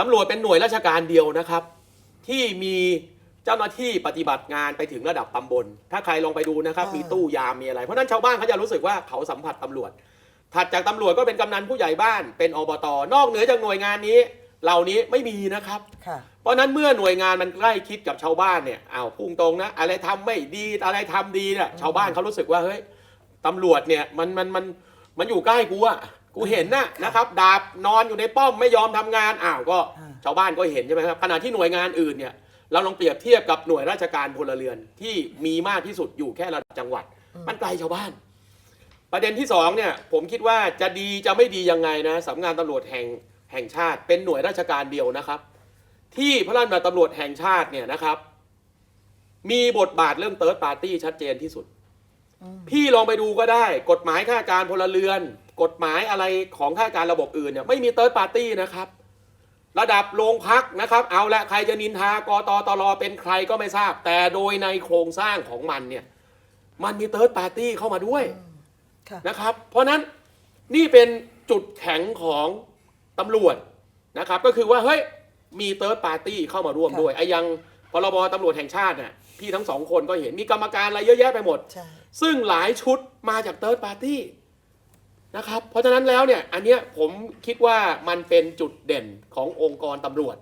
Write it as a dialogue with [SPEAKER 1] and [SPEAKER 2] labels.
[SPEAKER 1] ตำรวจเป็นหน่วยราชการเดียวนะครับ ที่มีเจ้าหน้าที่ปฏิบัติงานไปถึงระดับตำบล ถ้าใครลองไปดูนะครับ
[SPEAKER 2] อ่ามี
[SPEAKER 1] มีตู้ยามมีอะไร เพราะฉะนั้นชาวบ้านเขาจะรู้สึกว่าเขาสัมผัสตำรวจ ถัดจากตำรวจก็เป็นกำนันผู้ใหญ่บ้าน เป็นอบต นอกเหนือจากหน่วยงานนี้ เหล่านี้ไม่มีนะครับ
[SPEAKER 2] ค่ะ
[SPEAKER 1] เพราะฉะนั้นเมื่อหน่วยงานมันใกล้คิดกับชาวบ้านเนี่ยอ้าวพุ่งตรงนะ อะไรทำไม่ดีอะไรทำดีเนี่ยชาวบ้านเขารู้สึกว่าเฮ้ยตำรวจเนี่ยมันมันมันมันอยู่ใกล้กูอะ กูเห็นนะนะครับ ดาบนอนอยู่ในป้อมไม่ยอมทำงานอ้าวก็
[SPEAKER 2] อ่า
[SPEAKER 1] ชาวบ้านก็เห็นใช่ไหมครับขณะที่หน่วยงานอื่นเนี่ยเราลองเปรียบเทียบกับหน่วยราชการพลเรือนที่มีมากที่สุดอยู่แค่ระดับจังหวัด มันไกลชาวบ้าน ประเด็นที่สองเนี่ยผมคิดว่าจะดีจะไม่ดียังไงนะสำนักงานตำรวจแห่งแห่งชาติ เป็นหน่วยราชการเดียวนะครับ ที่พระราชบัญญัติตำรวจแห่งชาติเนี่ยนะครับ มีบทบาทเรื่องเติร์ดปาร์ตี้ชัดเจนที่สุด พี่ลองไปดูก็ได้ กฎหมายข้าราชการพลเรือน กฎหมายอะไรของข้าราชการระบบอื่นเนี่ยไม่มีเติร์ดปาร์ตี้นะครับ ระดับโรงพักนะครับ เอาละใครจะนินทากตตรเป็นใครก็ไม่ทราบ แต่โดยในโครงสร้างของมันเนี่ย มันมีเติร์ดปาร์ตี้เข้ามาด้วย
[SPEAKER 2] ค่ะ
[SPEAKER 1] นะครับ เพราะฉะนั้นนี่เป็นจุดแข็งของตำรวจนะครับ ก็คือว่าเฮ้ยมีเติร์ดปาร์ตี้เข้ามาร่วม
[SPEAKER 2] ค่ะ
[SPEAKER 1] ด้วยไอ้อยัง พรบตำรวจแห่งชาติเนี่ยพี่ทั้งสองคนก็เห็นมีกรรมการอะไรเยอะแยะไปหมด
[SPEAKER 2] ใช่
[SPEAKER 1] ซึ่งหลายชุดมาจากเติร์ดปาร์ตี้นะครับ เพราะฉะนั้นแล้วเนี่ย อันเนี้ยผมคิดว่ามันเป็นจุดเด่นขององค์กรตำรวจ